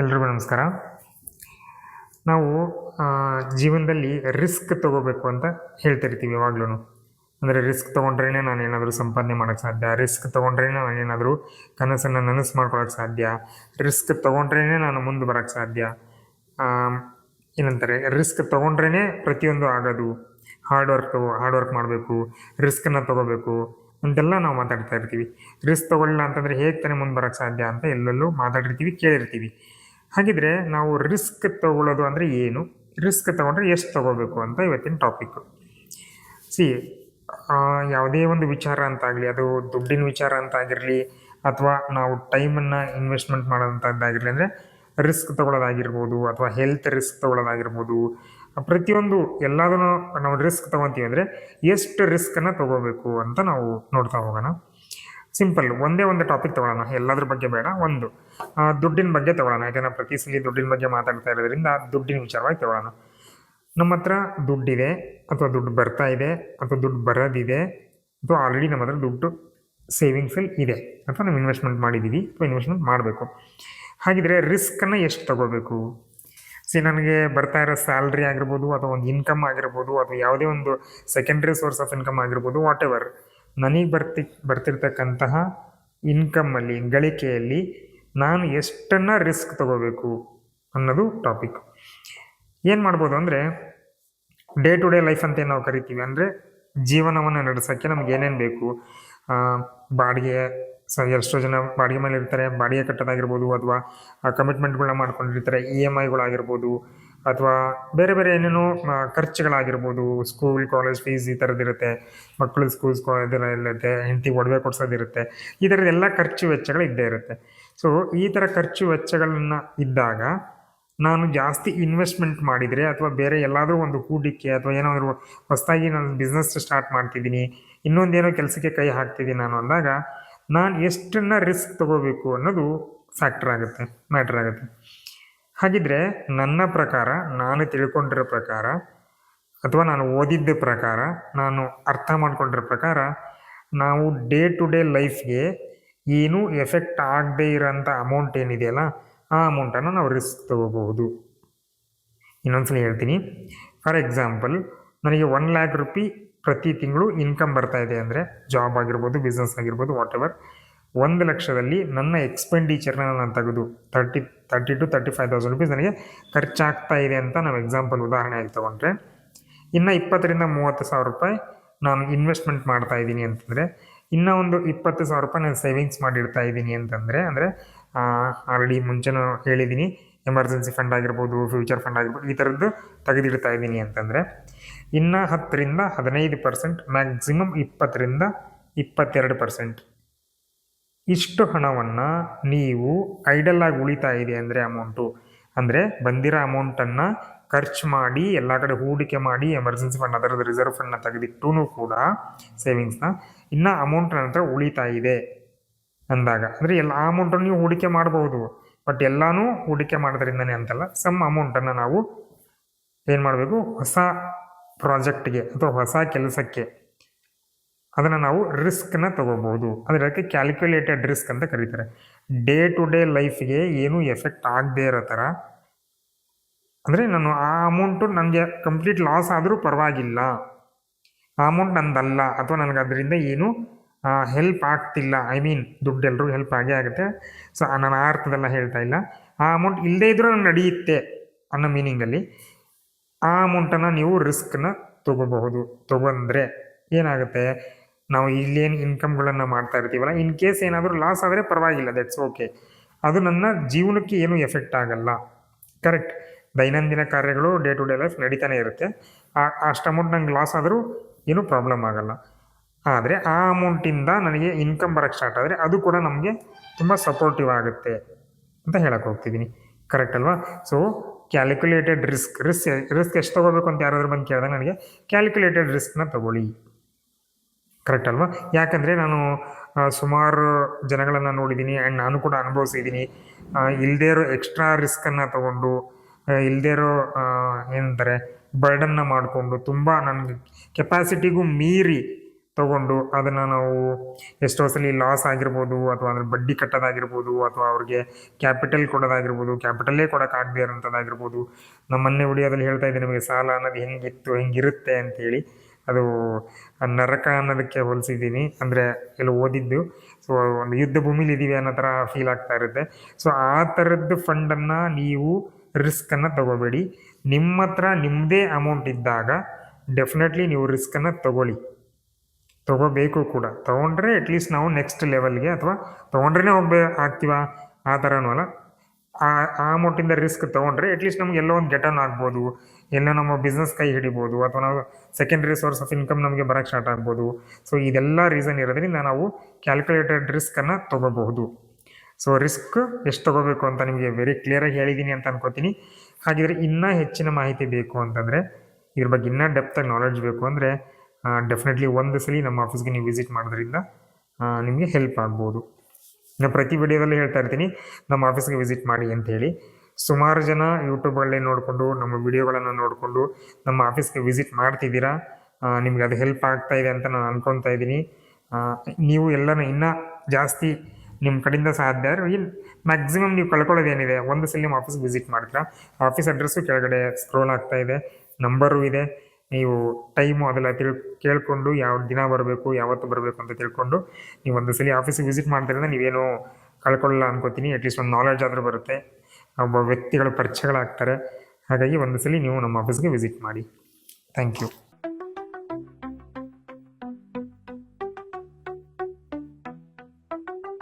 ಎಲ್ರಿಗೂ ನಮಸ್ಕಾರ. ನಾವು ಜೀವನದಲ್ಲಿ ರಿಸ್ಕ್ ತಗೋಬೇಕು ಅಂತ ಹೇಳ್ತಿರ್ತೀವಿ ಯಾವಾಗ್ಲೂ ಅಂದರೆ ರಿಸ್ಕ್ ತೊಗೊಂಡ್ರೇ ನಾನು ಏನಾದರೂ ಸಂಪಾದನೆ ಮಾಡೋಕ್ಕೆ ಸಾಧ್ಯ ರಿಸ್ಕ್ ತೊಗೊಂಡ್ರೇ ನಾನು ಏನಾದರೂ ಕನಸನ್ನು ನನಸು ಮಾಡ್ಕೊಳಕ್ಕೆ ಸಾಧ್ಯ ರಿಸ್ಕ್ ತೊಗೊಂಡ್ರೇ ನಾನು ಮುಂದೆ ಬರೋಕ್ಕೆ ಸಾಧ್ಯ. ಏನಂತಾರೆ ರಿಸ್ಕ್ ತೊಗೊಂಡ್ರೇ ಪ್ರತಿಯೊಂದು ಆಗೋದು. ಹಾರ್ಡ್ ವರ್ಕ್ ಹಾರ್ಡ್ ವರ್ಕ್ ಮಾಡಬೇಕು ರಿಸ್ಕನ್ನು ತೊಗೋಬೇಕು ಅಂತೆಲ್ಲ ನಾವು ಮಾತಾಡ್ತಾ ಇರ್ತೀವಿ. ರಿಸ್ಕ್ ತೊಗೊಳ್ಳಿಲ್ಲ ಅಂತಂದರೆ ಹೇಗೆ ತಾನೇ ಮುಂದೆ ಬರೋಕ್ಕೆ ಸಾಧ್ಯ ಅಂತ ಎಲ್ಲೆಲ್ಲೂ ಮಾತಾಡಿರ್ತೀವಿ, ಕೇಳಿರ್ತೀವಿ. ಹಾಗಿದ್ರೆ ನಾವು ರಿಸ್ಕ್ ತಗೊಳ್ಳೋದು ಅಂದರೆ ಏನು ರಿಸ್ಕ್ ತಗೊಂಡ್ರೆ ಎಷ್ಟು ತಗೋಬೇಕು ಅಂತ ಇವತ್ತಿನ ಟಾಪಿಕ್ಕು ಸಿ ಯಾವುದೇ ಒಂದು ವಿಚಾರ ಅಂತಾಗಲಿ, ಅದು ದುಡ್ಡಿನ ವಿಚಾರ ಅಂತಾಗಿರಲಿ, ಅಥವಾ ನಾವು ಟೈಮನ್ನು ಇನ್ವೆಸ್ಟ್ಮೆಂಟ್ ಮಾಡೋಂಥದ್ದಾಗಿರಲಿ ಅಂದರೆ ರಿಸ್ಕ್ ತೊಗೊಳ್ಳೋದಾಗಿರ್ಬೋದು, ಅಥವಾ ಹೆಲ್ತ್ ರಿಸ್ಕ್ ತೊಗೊಳ್ಳೋದಾಗಿರ್ಬೋದು, ಪ್ರತಿಯೊಂದು ಎಲ್ಲದನ್ನು ನಾವು ರಿಸ್ಕ್ ತೊಗೊತೀವಿ ಅಂದರೆ ಎಷ್ಟು ರಿಸ್ಕನ್ನು ತೊಗೋಬೇಕು ಅಂತ ನಾವು ನೋಡ್ತಾ ಹೋಗೋಣ. ಸಿಂಪಲ್, ಒಂದೇ ಒಂದು ಟಾಪಿಕ್ ತೊಗೊಳ್ಳೋಣ, ಎಲ್ಲದ್ರ ಬಗ್ಗೆ ಬೇಡ, ಒಂದು. ದುಡ್ಡಿನ ಬಗ್ಗೆ ತೊಗೊಳ್ಳೋಣ, ಯಾಕಂದ್ರೆ ಪ್ರತಿ ಸಲ ದುಡ್ಡಿನ ಬಗ್ಗೆ ಮಾತಾಡ್ತಾ ಇರೋದ್ರಿಂದ ದುಡ್ಡಿನ ವಿಚಾರವಾಗಿ ತೊಗೊಳ್ಳೋಣ. ನಮ್ಮ ಹತ್ರ ದುಡ್ಡಿದೆ ಅಥವಾ ದುಡ್ಡು ಬರ್ತಾ ಇದೆ ಅಥವಾ ದುಡ್ಡು ಬರೋದಿದೆ ಅಥವಾ ಆಲ್ರೆಡಿ ನಮ್ಮ ಹತ್ರ ದುಡ್ಡು ಸೇವಿಂಗ್ಸಲ್ಲಿ ಇದೆ ಅಥವಾ ನಾವು ಇನ್ವೆಸ್ಟ್ಮೆಂಟ್ ಮಾಡಿದ್ದೀವಿ ಅಥವಾ ಇನ್ವೆಸ್ಟ್ಮೆಂಟ್ ಮಾಡಬೇಕು. ಹಾಗಿದ್ರೆ ರಿಸ್ಕನ್ನು ಎಷ್ಟು ತಗೋಬೇಕು ಸಿ ನನಗೆ ಬರ್ತಾ ಇರೋ ಸ್ಯಾಲ್ರಿ ಆಗಿರ್ಬೋದು ಅಥವಾ ಒಂದು ಇನ್ಕಮ್ ಆಗಿರ್ಬೋದು ಅಥವಾ ಯಾವುದೇ ಒಂದು ಸೆಕೆಂಡ್ರಿ ಸೋರ್ಸ್ ಆಫ್ ಇನ್ಕಮ್ ಆಗಿರ್ಬೋದು ವಾಟ್ ಎವರ್ ನನಗೆ ಬರ್ತಿ, ಬರ್ತಿರ್ತಕ್ಕಂತಹ ಇನ್ಕಮ್ಮಲ್ಲಿ ಗಳಿಕೆಯಲ್ಲಿ ನಾನು ಎಷ್ಟನ್ನು ರಿಸ್ಕ್ ತಗೋಬೇಕು ಅನ್ನೋದು ಟಾಪಿಕ್ ಏನು ಮಾಡ್ಬೋದು ಅಂದರೆ ಡೇ ಟು ಡೇ ಲೈಫ್ ಅಂತ ಏನು ನಾವು ಕರಿತೀವಿ. ಅಂದರೆ ಜೀವನವನ್ನು ನಡೆಸೋಕ್ಕೆ ನಮ್ಗೆ ಏನೇನು ಬೇಕು? ಬಾಡಿಗೆ ಸ, ಎಷ್ಟೋ ಜನ ಬಾಡಿಗೆ ಮೇಲೆ ಇರ್ತಾರೆ. ಬಾಡಿಗೆ ಕಟ್ಟೋದಾಗಿರ್ಬೋದು ಅಥವಾ ಕಮಿಟ್ಮೆಂಟ್ಗಳನ್ನ ಮಾಡ್ಕೊಂಡಿರ್ತಾರೆ. ಇ ಎಂ ಐಗಳಾಗಿರ್ಬೋದು ಅಥವಾ ಬೇರೆ ಬೇರೆ ಏನೇನೋ ಖರ್ಚುಗಳಾಗಿರ್ಬೋದು. ಸ್ಕೂಲ್ ಕಾಲೇಜ್ ಫೀಸ್ ಈ ಥರದ್ದಿರುತ್ತೆ ಮಕ್ಕಳು ಸ್ಕೂಲ್ಸ್ ಇದೆಲ್ಲ ಇರುತ್ತೆ. ಹೆಂಡತಿ ಒಡವೆ ಕೊಡ್ಸೋದಿರುತ್ತೆ ಈ ಥರದ್ದೆಲ್ಲ ಖರ್ಚು ವೆಚ್ಚಗಳು ಇದ್ದೇ ಇರುತ್ತೆ. ಸೊ ಈ ಥರ ಖರ್ಚು ವೆಚ್ಚಗಳನ್ನು ಇದ್ದಾಗ ನಾನು ಜಾಸ್ತಿ ಇನ್ವೆಸ್ಟ್ಮೆಂಟ್ ಮಾಡಿದರೆ ಅಥವಾ ಬೇರೆ ಎಲ್ಲಾದರೂ ಒಂದು ಹೂಡಿಕೆ ಅಥವಾ ಏನಾದರೂ ಹೊಸದಾಗಿ ನಾನು ಬಿಸ್ನೆಸ್ ಸ್ಟಾರ್ಟ್ ಮಾಡ್ತಿದ್ದೀನಿ, ಇನ್ನೊಂದೇನೋ ಕೆಲಸಕ್ಕೆ ಕೈ ಹಾಕ್ತಿದ್ದೀನಿ ನಾನು ಅಂದಾಗ ನಾನು ಎಷ್ಟನ್ನ ರಿಸ್ಕ್ ತಗೋಬೇಕು ಅನ್ನೋದು ಫ್ಯಾಕ್ಟರ್ ಆಗುತ್ತೆ ಮ್ಯಾಟ್ರ್ ಆಗುತ್ತೆ. ಹಾಗಿದ್ರೆ ನನ್ನ ಪ್ರಕಾರ, ನಾನು ತಿಳ್ಕೊಂಡಿರೋ ಪ್ರಕಾರ ಅಥವಾ ನಾನು ಓದಿದ್ದ ಪ್ರಕಾರ, ನಾನು ಅರ್ಥ ಮಾಡ್ಕೊಂಡಿರೋ ಪ್ರಕಾರ ನಾವು ಡೇ ಟು ಡೇ ಲೈಫ್ಗೆ ಏನೂ ಎಫೆಕ್ಟ್ ಆಗದೇ ಇರೋಂಥ ಅಮೌಂಟ್ ಏನಿದೆಯಲ್ಲ ಆ ಅಮೌಂಟನ್ನು ನಾವು ರಿಸ್ಕ್ ತಗೋಬಹುದು. ಇನ್ನೊಂದ್ಸಲ ಹೇಳ್ತೀನಿ. ಫಾರ್ ಎಕ್ಸಾಂಪಲ್ ನನಗೆ ಒನ್ ಲ್ಯಾಕ್ ರುಪಿ ಪ್ರತಿ ತಿಂಗಳು ಇನ್ಕಮ್ ಬರ್ತಾ ಇದೆ ಅಂದರೆ ಜಾಬ್ ಆಗಿರ್ಬೋದು ಬಿಸ್ನೆಸ್ ಆಗಿರ್ಬೋದು ವಾಟ್ ಎವರ್ ಒಂದು ಲಕ್ಷದಲ್ಲಿ ನನ್ನ ಎಕ್ಸ್ಪೆಂಡಿಚರ್ನ ನಾನು ತೆಗೆದು thirty thirty to thirty five thousand rupees ನನಗೆ ಖರ್ಚಾಗ್ತಾ ಇದೆ ಅಂತ ನಾವು ಎಕ್ಸಾಂಪಲ್ ಉದಾಹರಣೆಯಾಗಿ ತೊಗೊಂಡ್ರೆ. ಇನ್ನು ಇಪ್ಪತ್ತರಿಂದ ಮೂವತ್ತು ಸಾವಿರ ರೂಪಾಯಿ ನಾನು ಇನ್ವೆಸ್ಟ್ಮೆಂಟ್ ಮಾಡ್ತಾ ಇದ್ದೀನಿ ಅಂತಂದರೆ, ಇನ್ನೂ ಒಂದು ಇಪ್ಪತ್ತು ಸಾವಿರ ರೂಪಾಯಿ ನಾನು ಸೇವಿಂಗ್ಸ್ ಮಾಡಿಡ್ತಾ ಇದ್ದೀನಿ ಅಂತಂದರೆ, ಅಂದರೆ ಆಲ್ರೆಡಿ ಮುಂಚೆನೂ ಹೇಳಿದ್ದೀನಿ ಎಮರ್ಜೆನ್ಸಿ ಫಂಡ್ ಆಗಿರ್ಬೋದು ಫ್ಯೂಚರ್ ಫಂಡ್ ಆಗಿರ್ಬೋದು, ಈ ಥರದ್ದು ತೆಗೆದಿಡ್ತಾ ಇದ್ದೀನಿ ಅಂತಂದರೆ, ಇನ್ನು ಹತ್ತರಿಂದ ಹದಿನೈದು ಪರ್ಸೆಂಟ್ ಮ್ಯಾಕ್ಸಿಮಮ್ ಇಪ್ಪತ್ತರಿಂದ ಇಪ್ಪತ್ತೆರಡು ಪರ್ಸೆಂಟ್ ಇಷ್ಟು ಹಣವನ್ನು ನೀವು ಐಡಲ್ ಆಗಿ ಉಳಿತಾ ಇದೆ ಅಂದರೆ ಅಮೌಂಟು ಅಂದರೆ ಬಂದಿರೋ ಅಮೌಂಟನ್ನು ಖರ್ಚು ಮಾಡಿ, ಎಲ್ಲ ಕಡೆ ಹೂಡಿಕೆ ಮಾಡಿ ಎಮರ್ಜೆನ್ಸಿ ಫಂಡ್ ಅದರದ್ದು ರಿಸರ್ವ್ ಫಂಡ್ನ ತೆಗೆದಿಟ್ಟೂ ಕೂಡ ಸೇವಿಂಗ್ಸ್ನ ಇನ್ನು ಅಮೌಂಟ್ ನಂತರ ಉಳಿತಾ ಇದೆ. ಅಂದಾಗ. ಅಂದರೆ ಎಲ್ಲ ಆ ಅಮೌಂಟನ್ನು ನೀವು ಹೂಡಿಕೆ ಮಾಡಬಹುದು. ಬಟ್ ಎಲ್ಲನೂ ಹೂಡಿಕೆ ಮಾಡೋದ್ರಿಂದನೇ ಅಂತಲ್ಲ ಸಮ್ ಅಮೌಂಟನ್ನು ನಾವು ಏನು ಮಾಡಬೇಕು? ಹೊಸ ಪ್ರಾಜೆಕ್ಟ್ಗೆ ಅಥವಾ ಹೊಸ ಕೆಲಸಕ್ಕೆ ಅದನ್ನು ನಾವು ರಿಸ್ಕ್ನ ತಗೋಬೋದು ಅಂದರೆ ಅದಕ್ಕೆ ಕ್ಯಾಲ್ಕುಲೇಟೆಡ್ ರಿಸ್ಕ್ ಅಂತ ಕರೀತಾರೆ. ಡೇ ಟು ಡೇ ಲೈಫ್ಗೆ ಏನೂ ಎಫೆಕ್ಟ್ ಆಗದೇ ಇರೋ ಥರ ಅಂದರೆ ನಾನು ಆ ಅಮೌಂಟು ನನಗೆ ಕಂಪ್ಲೀಟ್ ಲಾಸ್ ಆದರೂ ಪರವಾಗಿಲ್ಲ. ಆ ಅಮೌಂಟ್ ನಂದಲ್ಲ, ಅಥವಾ ನನಗೆ ಅದರಿಂದ ಏನು ಹೆಲ್ಪ್ ಆಗ್ತಿಲ್ಲ. ಐ ಮೀನ್ ದುಡ್ಡು ಎಲ್ಲರೂ ಹೆಲ್ಪ್ ಆಗೇ ಆಗುತ್ತೆ. ಸೊ ನಾನು ಆ ಅರ್ಥದೆಲ್ಲ ಹೇಳ್ತಾ ಇಲ್ಲ. ಆ ಅಮೌಂಟ್ ಇಲ್ಲದೇ ಇದ್ರೂ ನಾನು ನಡೆಯುತ್ತೆ ಅನ್ನೋ ಮೀನಿಂಗಲ್ಲಿ ಆ ಅಮೌಂಟನ್ನು ನೀವು ರಿಸ್ಕ್ನ ತೊಗೋಬಹುದು. ತಗೊಂಡ್ರೆ ಏನಾಗುತ್ತೆ? ನಾವು ಇಲ್ಲೇನು ಇನ್ಕಮ್ಗಳನ್ನು ಮಾಡ್ತಾ ಇರ್ತೀವಲ್ಲ ಇನ್ ಕೇಸ್ ಏನಾದರೂ ಲಾಸ್ ಆದರೆ ಪರವಾಗಿಲ್ಲ ದಟ್ಸ್ ಓಕೆ ಅದು ನನ್ನ ಜೀವನಕ್ಕೆ ಏನೂ ಎಫೆಕ್ಟ್ ಆಗಲ್ಲ. ಕರೆಕ್ಟ್ ದೈನಂದಿನ ಕಾರ್ಯಗಳು ಡೇ ಟು ಡೇ ಲೈಫ್ ನಡೀತಾನೆ ಇರುತ್ತೆ. ಆ, ಅಷ್ಟು ಅಮೌಂಟ್ ನಂಗೆ ಲಾಸ್ ಆದರೂ ಏನೂ ಪ್ರಾಬ್ಲಮ್ ಆಗಲ್ಲ. ಆದರೆ ಆ ಅಮೌಂಟಿಂದ ನನಗೆ ಇನ್ಕಮ್ ಬರೋಕ್ಕೆ ಸ್ಟಾರ್ಟ್ ಆದರೆ ಅದು ಕೂಡ ನಮಗೆ ತುಂಬ ಸಪೋರ್ಟಿವ್ ಆಗುತ್ತೆ ಅಂತ ಹೇಳಕ್ಕೆ ಹೋಗ್ತಿದ್ದೀನಿ ಕರೆಕ್ಟ್ ಅಲ್ವಾ? So calculated risk risk risk ಎಷ್ಟು ತೊಗೋಬೇಕು ಅಂತ ಯಾರಾದರೂ ಬಂದು ಕೇಳಿದಾಗ ನನಗೆ ಕ್ಯಾಲ್ಕುಲೇಟೆಡ್ ರಿಸ್ಕ್ನ ತಗೊಳ್ಳಿ. ಕರೆಕ್ಟ್ ಅಲ್ವಾ? ಯಾಕಂದರೆ ನಾನು ಸುಮಾರು ಜನಗಳನ್ನು ನೋಡಿದ್ದೀನಿ ಆ್ಯಂಡ್ ನಾನು ಕೂಡ ಅನುಭವಿಸಿದ್ದೀನಿ ಇಲ್ಲದೇ ಇರೋ ಎಕ್ಸ್ಟ್ರಾ ರಿಸ್ಕನ್ನು ತಗೊಂಡು ಇಲ್ಲದೇ ಇರೋ ಏನಂತಾರೆ ಬರ್ಡನ್ನ ಮಾಡಿಕೊಂಡು ತುಂಬ ನನಗೆ ಕೆಪಾಸಿಟಿಗೂ ಮೀರಿ ತಗೊಂಡು ಅದನ್ನು ನಾವು ಎಷ್ಟೋ ಸಲ ಲಾಸ್ ಆಗಿರ್ಬೋದು ಅಥವಾ ಅದ್ರ ಬಡ್ಡಿ ಕಟ್ಟೋದಾಗಿರ್ಬೋದು ಅಥವಾ ಅವ್ರಿಗೆ ಕ್ಯಾಪಿಟಲ್ ಕೊಡೋದಾಗಿರ್ಬೋದು ಕ್ಯಾಪಿಟಲ್ಲೇ ಕೊಡೋಕ್ಕಾಗದೇ ಇರೋಂಥದ್ದಾಗಿರ್ಬೋದು ನಮ್ಮನ್ನೇ ವಿಡಿಯೋದಲ್ಲಿ ಹೇಳ್ತಾ ಇದ್ದೆ ನಿಮಗೆ ಸಾಲ ಅನ್ನೋದು ಹೆಂಗಿತ್ತು, ಹೆಂಗಿರುತ್ತೆ ಅಂತೇಳಿ ಅದು ನರಕ ಅನ್ನೋದಕ್ಕೆ ಹೋಲಿಸಿದ್ದೀನಿ. ಅಂದರೆ ಎಲ್ಲ ಓದಿದ್ದು ಸೊ ಒಂದು ಯುದ್ಧ ಭೂಮಿಲಿ ಇದ್ದೀವಿ ಅನ್ನೋ ಥರ ಫೀಲ್ ಆಗ್ತಾ ಇರುತ್ತೆ. ಸೊ ಆ ಥರದ್ದು ಫಂಡನ್ನು ನೀವು ರಿಸ್ಕನ್ನು ತಗೋಬೇಡಿ. ನಿಮ್ಮ ಹತ್ರ ನಿಮ್ಮದೇ ಅಮೌಂಟ್ ಇದ್ದಾಗ ಡೆಫಿನೆಟ್ಲಿ ನೀವು ರಿಸ್ಕನ್ನು ತಗೊಳ್ಳಿ. ತಗೋಬೇಕು ಕೂಡ. ತೊಗೊಂಡ್ರೆ ಅಟ್ಲೀಸ್ಟ್ ನಾವು ನೆಕ್ಸ್ಟ್ ಲೆವೆಲ್ಗೆ ಅಥವಾ ತೊಗೊಂಡ್ರೇ ಹೋಗ್ಬೇ ಆಗ್ತೀವ? ಆ ಥರನೂ ಅಲ್ಲ. ಆ ಆ ಅಮೌಂಟಿಂದ ರಿಸ್ಕ್ ತೊಗೊಂಡ್ರೆ ಅಟ್ಲೀಸ್ಟ್ ನಮ್ಗೆ ಎಲ್ಲೋ ಒಂದು ಗೆಟನ್ ಆಗ್ಬೋದು. ಎಲ್ಲೋ ನಮ್ಮ ಬಿಸ್ನೆಸ್ ಕೈ ಹಿಡಿಬೋದು. ಅಥವಾ ನಾವು ಸೆಕೆಂಡ್ರಿ ಸೋರ್ಸ್ ಆಫ್ ಇನ್ಕಮ್ ನಮಗೆ ಬರೋಕ್ಕೆ ಸ್ಟಾರ್ಟ್ ಆಗ್ಬೋದು. ಸೊ ಇದೆಲ್ಲ ರೀಸನ್ ಇರೋದ್ರಿಂದ ನಾವು ಕ್ಯಾಲ್ಕುಲೇಟೆಡ್ ರಿಸ್ಕನ್ನು ತೊಗೋಬಹುದು. ಸೊ ರಿಸ್ಕ್ ಎಷ್ಟು ತೊಗೋಬೇಕು ಅಂತ ನಿಮಗೆ ವೆರಿ ಕ್ಲಿಯರಾಗಿ ಹೇಳಿದ್ದೀನಿ ಅಂತ ಅನ್ಕೋತೀನಿ. ಹಾಗಿದ್ರೆ ಇನ್ನೂ ಹೆಚ್ಚಿನ ಮಾಹಿತಿ ಬೇಕು ಅಂತಂದರೆ ಇದ್ರ ಬಗ್ಗೆ ಇನ್ನೂ ಡೆಪ್ತಾಗಿ ನಾಲೆಡ್ಜ್ ಬೇಕು ಅಂದರೆ ಡೆಫಿನೆಟ್ಲಿ ಒಂದು ಸಲ ನಮ್ಮ ಆಫೀಸ್ಗೆ ನೀವು ವಿಸಿಟ್ ಮಾಡೋದ್ರಿಂದ ನಿಮಗೆ ಹೆಲ್ಪ್ ಆಗ್ಬೋದು. ನಾನು ಪ್ರತಿ ವಿಡಿಯೋದಲ್ಲಿ ಹೇಳ್ತಾ ಇರ್ತೀನಿ, ನಮ್ಮ ಆಫೀಸ್ಗೆ ವಿಸಿಟ್ ಮಾಡಿ ಅಂತ ಹೇಳಿ. ಸುಮಾರು ಜನ ಯೂಟ್ಯೂಬಲ್ಲೇ ನೋಡಿಕೊಂಡು, ನಮ್ಮ ವಿಡಿಯೋಗಳನ್ನು ನೋಡಿಕೊಂಡು, ನಮ್ಮ ಆಫೀಸ್ಗೆ ವಿಸಿಟ್ ಮಾಡ್ತಿದ್ದೀರಾ ನಿಮಗೆ ಅದು ಹೆಲ್ಪ್ ಆಗ್ತಾ ಇದೆ ಅಂತ ನಾನು ಅಂದ್ಕೊತಾ ಇದ್ದೀನಿ. ನೀವು ಎಲ್ಲನೂ ಇನ್ನೂ ಜಾಸ್ತಿ ನಿಮ್ಮ ಕಡೆಯಿಂದ ಸಾಧ್ಯ ಇಲ್ಲಿ ಮ್ಯಾಕ್ಸಿಮಮ್ ನೀವು ಕಳ್ಕೊಳ್ಳೋದೇನಿದೆ ಒಂದು ಸಲ ನಿಮ್ಮ ಆಫೀಸ್ಗೆ ವಿಸಿಟ್ ಮಾಡ್ತೀರಾ ಆಫೀಸ್ ಅಡ್ರೆಸ್ಸು ಕೆಳಗಡೆ ಸ್ಕ್ರೋಲ್ ಆಗ್ತಾ ಇದೆ ನಂಬರು ಇದೆ ನೀವು ಟೈಮು ಅದೆಲ್ಲ ತಿಳ್, ಕೇಳಿಕೊಂಡು ಯಾವ ದಿನ ಬರಬೇಕು, ಯಾವತ್ತು ಬರಬೇಕು ಅಂತ ತಿಳ್ಕೊಂಡು ನೀವು ಒಂದು ಸಲ ಆಫೀಸಿಗೆ ವಿಸಿಟ್ ಮಾಡ್ತಿರೋದ್ರೆ ನೀವೇನು ಕಳ್ಕೊಳ್ಳಲ್ಲ ಅನ್ಕೋತೀನಿ. ಅಟ್ಲೀಸ್ಟ್ ಒಂದು ನಾಲೆಡ್ಜ್ ಆದರೂ ಬರುತ್ತೆ. ಒಬ್ಬ ವ್ಯಕ್ತಿಗಳ ಪರಿಚಯಗಳಾಗ್ತಾರೆ. ಹಾಗಾಗಿ ಒಂದು ಸಲ ನೀವು ನಮ್ಮ ಆಫೀಸ್ಗೆ ವಿಸಿಟ್ ಮಾಡಿ. Thank you